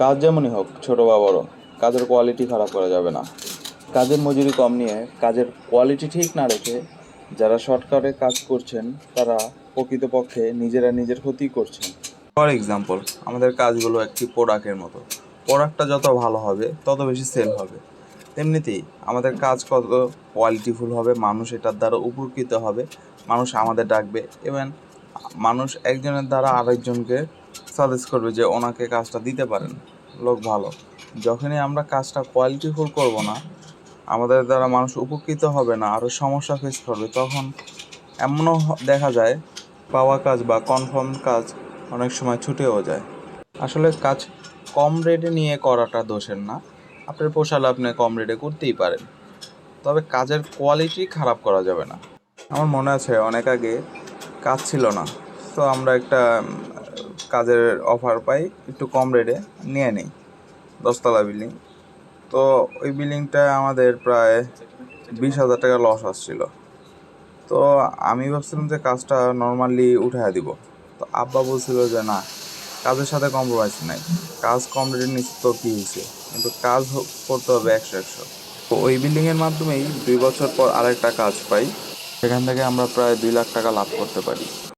কাজ যেমনই হোক, ছোট বা বড়, কাজের কোয়ালিটি খারাপ করা যাবে না। কাজের মজুরি কম নিয়ে কাজের কোয়ালিটি ঠিক না রেখে যারা শর্টকাটে কাজ করছেন, তারা প্রকৃতপক্ষে নিজেরা নিজের ক্ষতি করছেন। ফর এক্সাম্পল আমাদের কাজগুলো একটি প্রোডাক্টের মতো। প্রোডাক্টটা যত ভালো হবে, তত বেশি সেল হবে। তেমনিতেই আমাদের কাজ কত কোয়ালিটিফুল হবে, মানুষ এটার দ্বারা উপকৃত হবে, মানুষ আমাদের ডাকবে এবং মানুষ একজনের দ্বারা আরেকজনকে সাজেস্ট করবে যে ওনাকে কাজটা দিতে পারেন। লোক ভালো। যখনই আমরা কাজটা কোয়ালিটিফুল করব না, আমাদের দ্বারা মানুষ উপকৃত হবে না আরও সমস্যা ফেস করবে, তখন এমনও দেখা যায়, পাওয়া কাজ বা কনফার্ম কাজ অনেক সময় ছুটেও যায়। আসলে কাজ কম রেটে নিয়ে করাটা দোষের না। আপনার পোষালে আপনি কম রেটে করতেই পারেন। তবে কাজের কোয়ালিটি খারাপ করা যাবে না। আমার মনে আছে, অনেক আগে কাজ ছিল না। তো আমরা একটা কাজের অফার পাই, একটু কম রেটে নিয়ে নিই, দশতলা বিল্ডিং তো ওই বিল্ডিংটা আমাদের প্রায় বিশ হাজার টাকা লস আসছিল। তো আমি ভাবছিলাম যে কাজটা নর্মালি উঠায় দিব। তো আব্বা বলছিল যে, না, কাজের সাথে কম্প্রোমাইজ নাই। কাজ কম রেটে নিচ্ছে, তো কী হয়েছে? কিন্তু কাজ করতে হবে একশো একশো। তো ওই বিল্ডিংয়ের মাধ্যমেই দুই বছর পর আরেকটা কাজ পাই। সেখান থেকে আমরা প্রায় দুই লাখ টাকা লাভ করতে পারি।